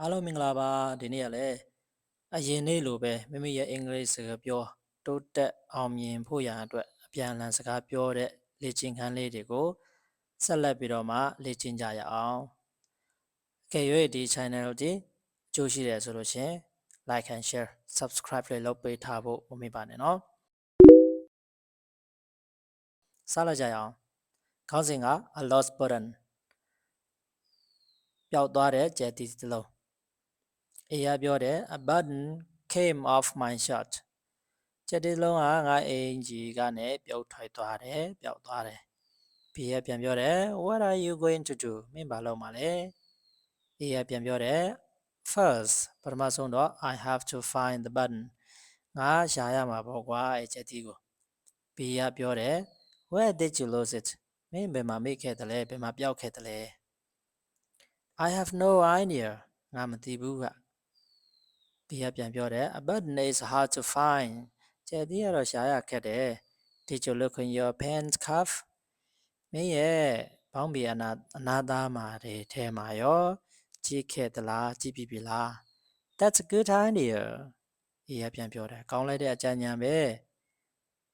အားလုံးမင်္ဂလာပါဒီနေ့ကလည်းအရင်နေ့လိုပဲမိမိရဲ့အင်္ဂလိပ်စကားပြောတိုးတက်အောင်မြင်ဖို့ရန်အတွက်အပြန်အလှန်စကားပြောတဲ့လေ့ကျင့်ခန်းလေးတွေကိုဆက်လက်ပြီးတော့မှလေ့ကျင့်ကြရအောင်။ကဲရွေးဒီ channel ဒီအကျိုးရှိတယ်ဆိုလို့ရှင် like and share subscribe လေးလုပ်ပေးထားဖို့မမေ့ပါနဲ့နော်။စလိုက်ကြရအောင်။ခေါင်းစဉ်က a lost button ပျောက်သွားတဲ့ကြက်တီတစ်လုံး အေးရပြောတယ် a button came off my shirt ချက်ဒီလုံးကငါအင်ကြီးကနေပြုတ်ထွက်သွားတယ်ပျောက်သွားတယ် B ရပြန်ပြောတယ် what are you going to do မင်းဘာလုပ်မှာလဲ A ရပြန်ပြောတယ် first ပထမဆုံးတော့ I have to find the button ငါရှာရမှာပေါ့ကွာအဲ့ချက်ဒီကို B ရပြောတယ် where did you lose it မင်းဘယ်မှာမိခဲ့တယ်လဲဘယ်မှာပျောက်ခဲ့တယ်လဲ I have no idea ငါမသိဘူးက ဒီကပြန်ပြောတယ် a button is hard to find ကျဲဒီကတော့ရှားရခက်တယ် Did you look in your pants cuff မင်းရဲ့ဘောင်းဘီအနာအနာသားမှာတဲ့ထဲမှာရောကြည့်ခဲ့သလားကြည့်ပြီပြီလား That's a good idea ဒီကပြန်ပြောတယ်ကောင်းလိုက်တဲ့အကြံဉာဏ်ပဲ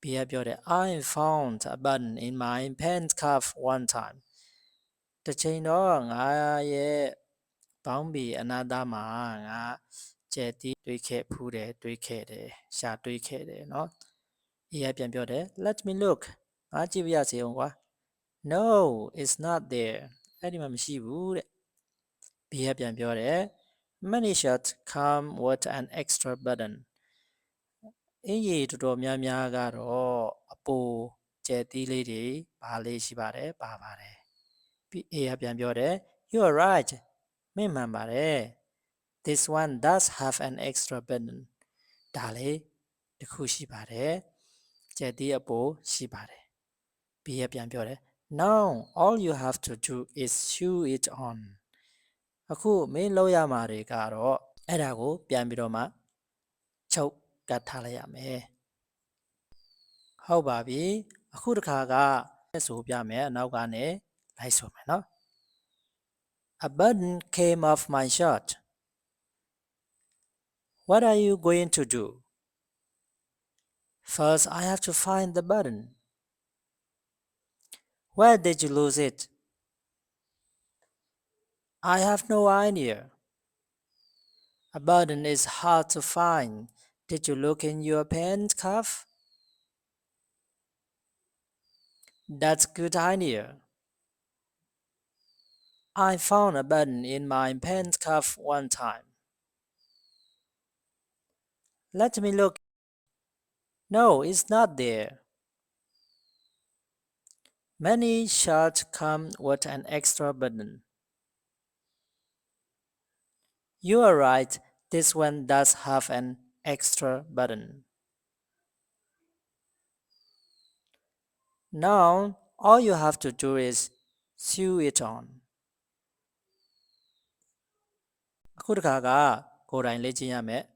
ဘီကပြောတယ် I found a button in my pants cuff one time တစ်ချိန်တော့ငါရဲ့ဘောင်းဘီအနာသားမှာငါ ကျဲတီးတွေးခဲ့ဖူးတယ်တွေးခဲ့တယ်ရှာတွေးခဲ့တယ်เนาะအေးရပြန်ပြောတယ် let me look ငါကြည့်ပြရစီအောင်ကွာ no it's not there အဲ့ဒီမှာမရှိဘူးတဲ့ B ရပြန်ပြောတယ် many shirts come with an extra button အင်းကြီးတော်တော်များများကတော့အပိုကျဲတီးလေးတွေဘာလေးရှိပါတယ်ပါပါတယ် B A ရပြန်ပြောတယ် you are right မင်းမှန်ပါတယ် this one does have an extra button ဒါလေးတစ်ခုရှိပါတယ်ကျက်တီးအပိုရှိပါတယ် B ရပြန်ပြောတယ် now all you have to do is sew it on အခုမင်းလောက်ရမှာတွေကတော့အဲ့ဒါကို ပြန်ပြီးတော့မှချုပ်ကတ်ထားလိုက်ရမယ်ဟုတ်ပါပြီအခုတစ်ခါကဆိုပြမယ်အနောက်ကနေလိုက်ဆိုမယ်နော် A button came off my shirt What are you going to do? First, I have to find the button. Where did you lose it? I have no idea. A button is hard to find. Did you look in your pants cuff? That's a good idea. I found a button in my pants cuff one time. Let me look. No, it's not there. Many shirts come with an extra button. You are right, this one does have an extra button. Now, all you have to do is sew it on. အခုတစ်ခါကကိုယ်တိုင်လေ့ကျင့်ရမယ်အ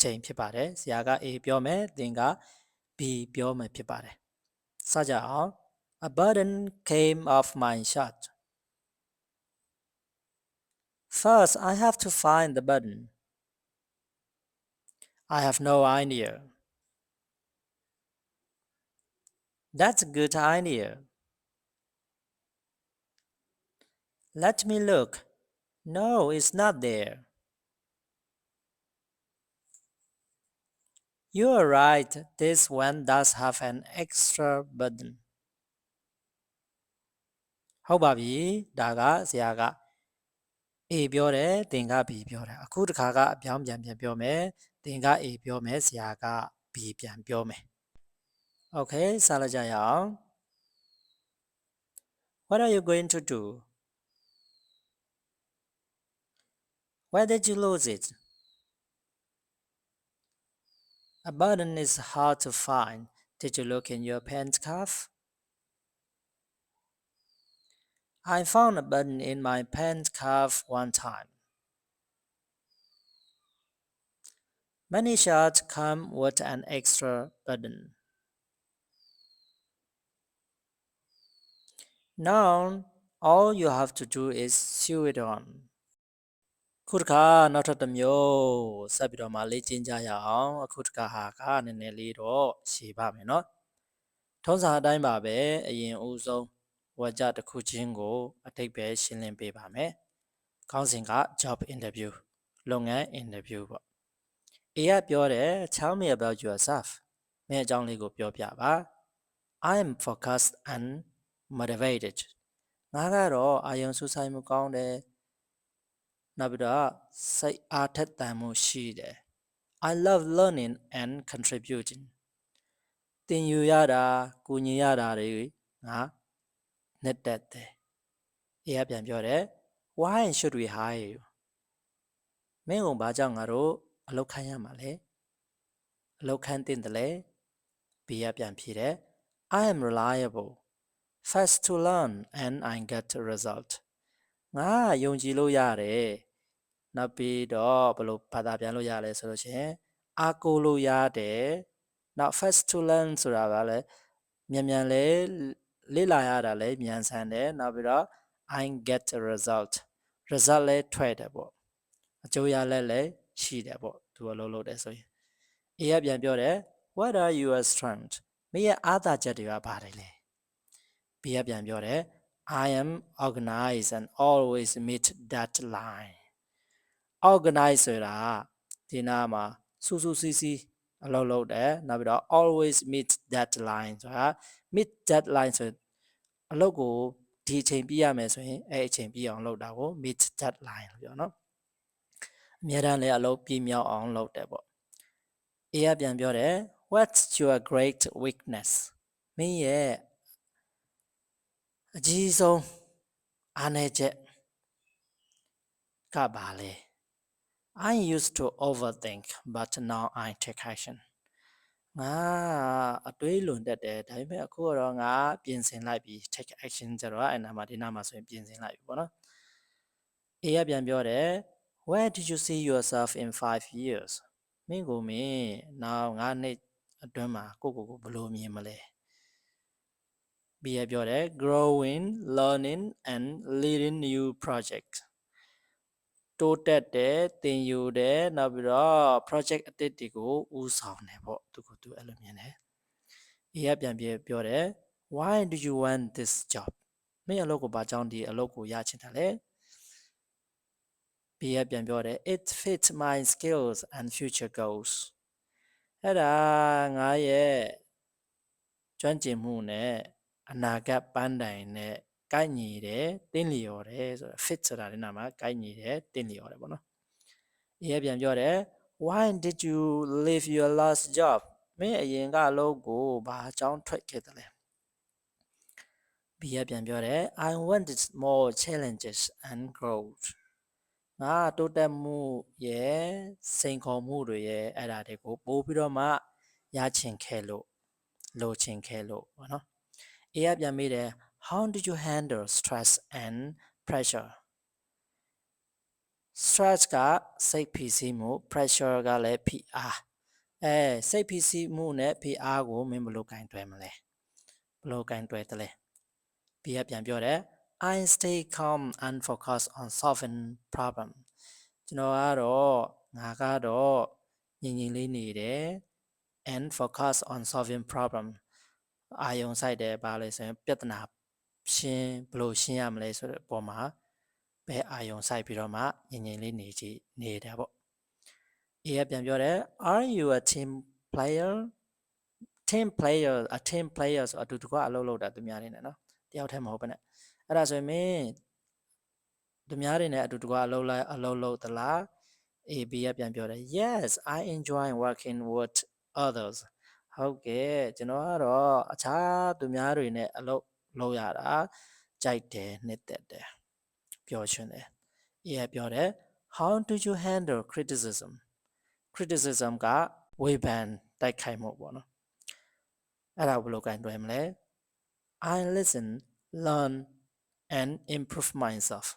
ချိန်ဖြစ်ပါတယ်ဆရာက A ပြောမယ်သင်က B ပြောမယ်ဖြစ်ပါတယ်စကြအောင် A button came off my shirt First I have to find the button I have no idea That's a good idea Let me look No, it's not there. You are right, this one does have an extra button. ဟုတ်ပါပြီဒါကဆရာက A ပြောတယ်သင်က B ပြောတယ်အခုတစ်ခါကအပြောင်းပြန်ပြန်ပြောမယ်သင်က A ပြောမယ်ဆရာက B ပြန်ပြောမယ် Okay စလိုက်ကြရအောင် What are you going to do Where did you lose it? A button is hard to find. Did you look in your pants cuff? I found a button in my pants cuff one time. Many shirts come with an extra button. Now, all you have to do is sew it on. ခုတစ်ခါနောက်ထပ်တစ်မျိုးဆက်ပြီးတော့မှလေ့ကျင့်ကြရအောင်အခုတစ်ခါဟာကနည်းနည်းလေးတော့ရှည်ပါမယ်เนาะထုံးစံအတိုင်းပါပဲအရင်ဦးဆုံးဝါကြတစ်ခုချင်းကိုအတိတ်ပဲရှင်းလင်းပေးပါမယ်ခေါင်းစဉ်က job interview လုပ်ငန်း interview ပေါ့ A ကပြောတယ် tell me about yourself မင်းအကြောင်းလေးကိုပြောပြပါ I am focused and motivated ငါကတော့အာယုံစူးစိုက်မှုကောင်းတယ် နောက်ပြီးတော့စိတ်အားထက်သန်မှုရှိတယ် I love learning and contributing သင်ယူရတာကူညီရတာတွေငါနှစ်သက်တယ်အေးကပြန်ပြောတယ် why should we hire you မင်းကဘာကြောင့်ငါတို့အလုပ်ခိုင်းရမှာလဲအလုပ်ခိုင်းတင်တယ်လေ B ကပြန်ဖြေတယ် I am reliable fast to learn and I get a result ငါယုံကြည်လို့ရတယ် နောက်ပြီးတော့ဘယ်လိုဘာသာပြန်လို့ရလဲဆိုလို့ရှိရင်အားကိုးလို့ရတယ်နောက် fast to learn ဆိုတာကလည်းမြန်မြန်လေးလေ့လာရတာလည်းမြန်ဆန်တယ်နောက်ပြီးတော့ I get a result result လည်းထွက်တယ်ပေါ့အကျိုးရလက်လည်းရှိတယ်ပေါ့သူကလုံးလို့တယ်ဆိုရင် A ကပြန်ပြောတယ် what are your strengths မင်းရဲ့အားသာချက်တွေကဘာတွေလဲ B ကပြန်ပြောတယ် I am organized and always meet deadline organize ဆိုတာဒီနာမှာစူးစူးစီးစီးအလုပ်လုပ်တယ်နောက်ပြီးတော့ always meet deadline ဆိုတာ meet deadline ဆိုအလုပ်ကိုဒီအချိန်ပြီးရမယ်ဆိုရင်အဲ့အချိန်ပြီးအောင်လုပ်တာကို meet deadline လို့ပြောနော်အများတန်းလည်းအလုပ်ပြီးမြောက်အောင်လုပ်တယ်ပေါ့ A ကပြန်ပြောတယ် what's your great weakness မင်းရဲ့အကြီးဆုံးအားနည်းချက်ကဘာလဲ I used to overthink but now I take action ငါအတွေးလွန်တတ်တယ်ဒါပေမဲ့အခုတော့ငါပြင်ဆင်လိုက်ပြီ take action ကျတော့အဲ့နာမှာဒီနာမှာဆိုရင်ပြင်ဆင်လိုက်ပြီပေါ့နော် A ကပြန်ပြောတယ် where did you see yourself in 5 years မင်းကိုမင်းနောက်ငါနှစ်အတွင်းမှာကိုကိုကိုဘယ်လိုမြင်မလဲ B ရပြောတယ် growing learning and leading new project တိုးတက်တယ်သင်ယူတယ်နောက်ပြီးတော့ project အသစ်တွေကိုဦးဆောင်တယ်ပေါ့သူကသူအဲ့လိုမြင်တယ် A ကပြန်ပြပြောတယ် why do you want this job မင်းအလုပ်ကိုဘာကြောင့်ဒီအလုပ်ကိုရချင်တယ်လဲ B ကပြန်ပြောတယ် it fits my skills and future goals အဲ့ဒါငါရဲ့ကျွမ်းကျင်မှုနဲ့အနာဂတ်ပန်းတိုင်နဲ့ ကိုက်ညီတယ်တင်းလျော်တယ်ဆိုတာ fit ဆိုတာဒီနာမှာကိုက်ညီတယ်တင်းလျော်တယ်ပေါ့နော်အေးပြန်ပြောတယ် why did you leave your last job မင်းအရင်ကအလုပ်ကိုဘာအကြောင်းထွက်ခဲ့တယ်လဲ B ရပြန်ပြောတယ် I wanted more challenges and growth ငါတိုးတက်မှုရဲ့စိန်ခေါ်မှုတွေရဲ့အဲ့ဒါတွေကိုပို့ပြီးတော့မှရချင်ခဲ့လို့လိုချင်ခဲ့လို့ပေါ့နော် A ရပြန်မိတယ် how did you handle stress and pressure stress ကစိတ်ဖိစီးမှု pressure ကလည်းဖိအားအဲစိတ်ဖိစီးမှုနဲ့ဖိအားကိုမင်းဘယ်လိုကင်တွယ်မလဲဘယ်လိုကင်တွယ်တယ်လဲ B ကပြန်ပြောတယ် I stay calm and focus on solving problem ကျွန်တော်ကတော့ငါကတော့ငြိမ်ငြိမ်လေးနေတယ် and focus on solving problem အာယုံစိုက်တယ်ဘာလဲဆိုရင်ပြဿနာ ရှင်းဘယ်လိုရှင်းရမလဲဆိုတဲ့အပေါ်မှာဘယ်အာယုံစိုက်ပြီးတော့မှငြိမ်ငြိမ်လေးနေကြည့်နေတာပေါ့ A ကပြန်ပြောတယ် are you a team player team player a team player ဆိုအတူတကွအလုပ်လုပ်တာသူများနေတယ်နော်တယောက်တည်းမဟုတ်ဘဲနဲ့အဲ့ဒါဆိုရင်မင်းသူများတွေနဲ့အတူတကွအလုပ်လိုက်အလုပ်လုပ်သလား AB ကပြန်ပြောတယ် yes i enjoy working with others ဟုတ်ကဲ့ကျွန်တော်ကတော့အခြားသူများတွေနဲ့အလုပ် လုပ်ရတာကြိုက်တယ်နှစ်သက်တယ်ပြောရှင်တယ် A ကပြောတယ် how do you handle criticism criticism ကဝေဖန်တိုက်ခိုက်မှုပေါ့နော်အဲ့ဒါဘယ်လိုကင်တွယ်မလဲ I listen learn and improve myself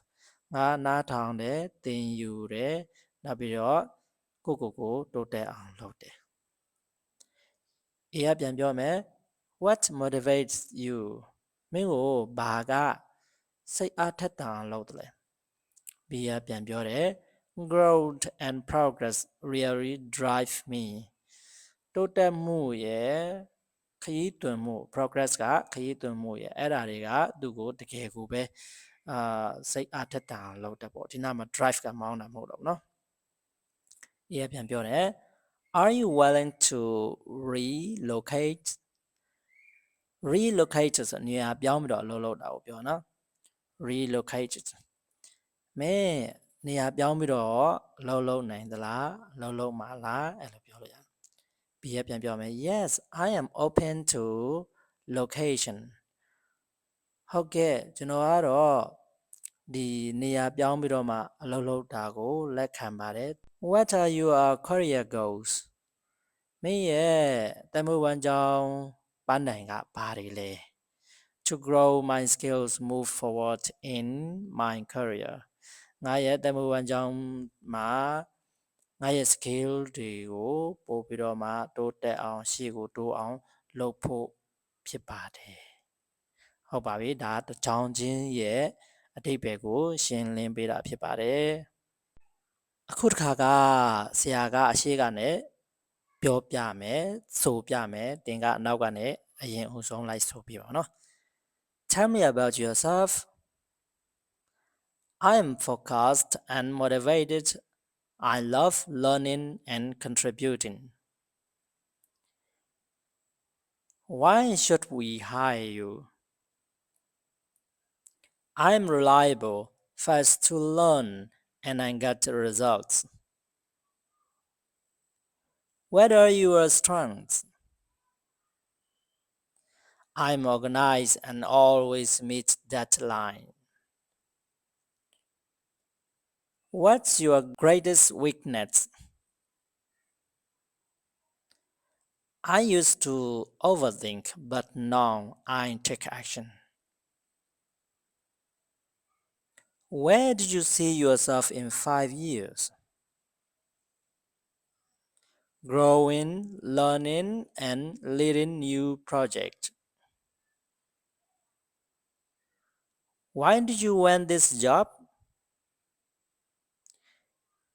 ငါနားထောင်တယ်သင်ယူတယ်နောက်ပြီးတော့ကိုကိုကိုတိုးတက်အောင်လုပ်တယ် A ကပြန်ပြောမယ် what motivates you မင်းကိုဘာကစိတ်အားထက်သန်အောင်လုပ်တယ်လဲ B ကပြန်ပြောတယ် growth and progress really drive me တိုးတက်မှုရဲ့ခရီးတွင်မှု progress ကခရီးတွင်မှုရဲ့အဲ့ဒါတွေကသူ့ကိုတကယ်ကိုပဲအာစိတ်အားထက်သန်အောင်လုပ်တယ်ပေါ့ဒီနားမှာ drive ကမောင်းတာမဟုတ်တော့ဘူးเนาะအေးပြန်ပြောတယ် are you willing to relocate relocate ဆိုနေရာပြောင်းပြီးတော့အလုပ်လုပ်တာကိုပြောနော် relocate မင်းနေရာပြောင်းပြီးတော့အလုပ်လုပ်နိုင်သလားအလုပ်လုပ်မှာလားအဲ့လိုပြောလို့ရတယ် B ရပြန်ပြောမယ် yes i am open to location ဟုတ်ကဲ့ကျွန်တော်ကတော့ဒီနေရာပြောင်းပြီးတော့မှအလုပ်လုပ်တာကိုလက်ခံပါတယ် what are your career goals မင်းရဲ့တမဝန်ကြောင်း ပန်းတိုင်ကဘာတွေလဲ to grow my skills move forward in my career ငါရဲ့တမဝန်ကြောင်းမှာငါရဲ့ skill တွေကိုပို့ပြီးတော့မှတိုးတက်အောင်ရှေ့ကိုတိုးအောင်လုပ်ဖို့ဖြစ်ပါတယ်ဟုတ်ပါပြီဒါတချောင်းချင်းရဲ့အတိတ်ဘယ်ကို ရှင်းလင်းပေးတာဖြစ်ပါတယ်အခုတစ်ခါကဆရာကအရှိကနဲ့ ပြောပြမယ်ဆိုပြမယ်တင်ကအနောက်ကနေအရင်အဆုံးလိုက်ဆိုပြပါနော် Tell me about yourself I am focused and motivated I love learning and contributing Why should we hire you I am reliable fast to learn and I get results What are your strengths? I'm organized and always meet deadline. What's your greatest weakness? I used to overthink, but now I take action. Where did you see yourself in five years? Growing, learning, and leading new projects. Why did you want this job?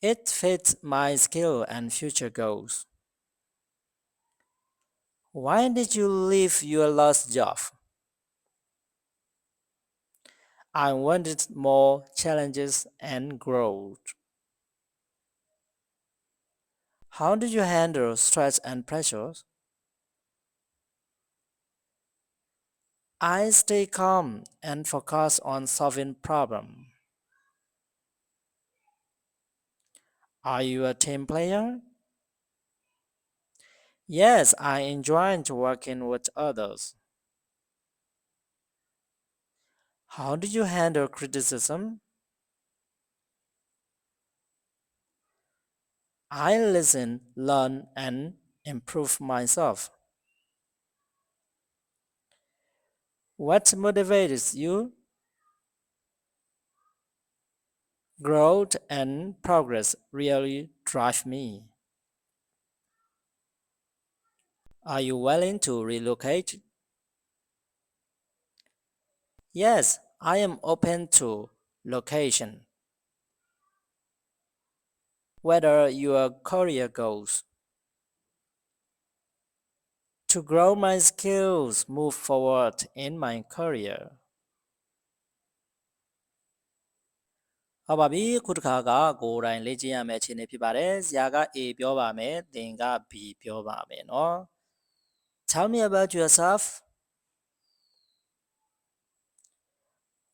It fits my skill and future goals. Why did you leave your last job? I wanted more challenges and growth. How do you handle stress and pressures? I stay calm and focus on solving problems. Are you a team player? Yes, I enjoy working with others. How do you handle criticism? I listen, learn, and improve myself. What motivates you? Growth and progress really drive me. Are you willing to relocate? Yes, I am open to location whether your career goals. To grow my skills, move forward in my career. ။ဟုတ်ပါပြီ။ခုတစ်ခါကကိုယ်တိုင်လေ့ကျင့်ရမယ့်အခြေအနေဖြစ်ပါတယ်။ဇာက A ပြောပါမယ်။သင်က B ပြောပါမယ်နော်။ Tell me about yourself.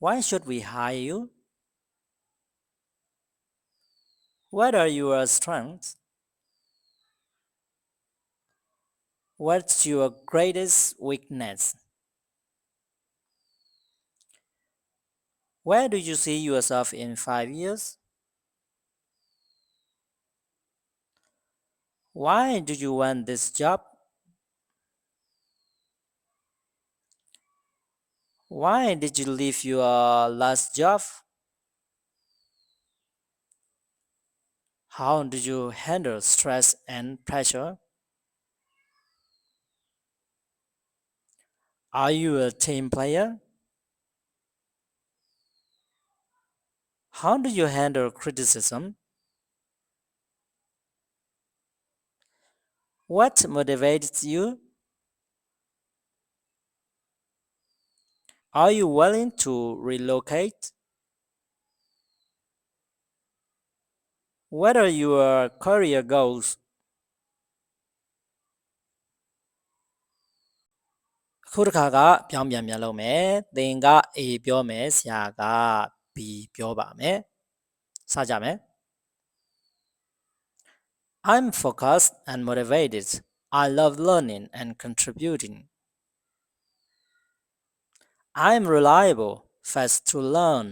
Why should we hire you? What are your strengths What's your greatest weakness Where do you see yourself in five years? Why do you want this job? Why did you leave your last job? How do you handle stress and pressure? Are you a team player? How do you handle criticism? What motivates you? Are you willing to relocate? What are your career goals? ခုတစ်ခါကပြောင်းပြန်ပြန်လုပ်မယ်သင်က A ပြောမယ်ဆရာက B ပြောပါမယ်စကြမယ် I'm focused and motivated I love learning and contributing I'm reliable fast to learn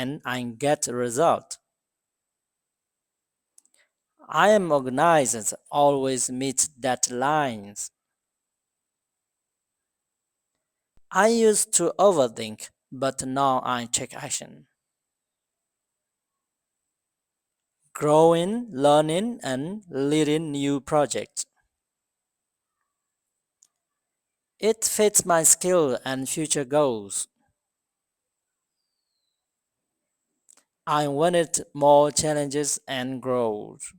and I get a result I am organized always meet deadlines I used to overthink, but now I take action. Growing, learning, and leading new projects. It fits my skill and future goals. I wanted more challenges and growth.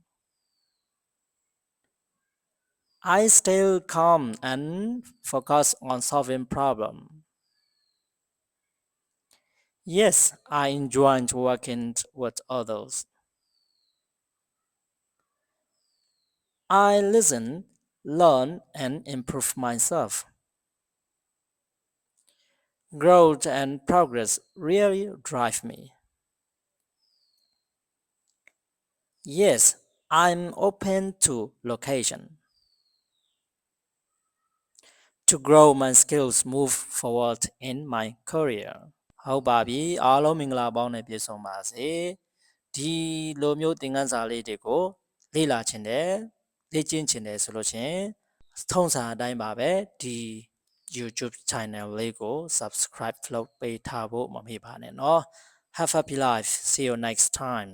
I stay calm and focus on solving problems. Yes, I enjoy working with others. I listen, learn, and improve myself. Growth and progress really drive me. Yes, I'm open to location. To grow my skills move forward in my career. ဟုတ်ပါပြီအားလုံးမင်္ဂလာပေါင်းနဲ့ပြည့်စုံပါစေဒီလိုမျိုးသင်ခန်းစာလေးတွေကိုလေ့လာခြင်းတယ်လေ့ကျင့်ခြင်းတယ်ဆိုလို့ချင်းထုံးစံအတိုင်းပါပဲဒီ YouTube channel လေးကို subscribe လုပ်ပေးထားဖို့မမေ့ပါနဲ့เนาะ Have a happy life see you next time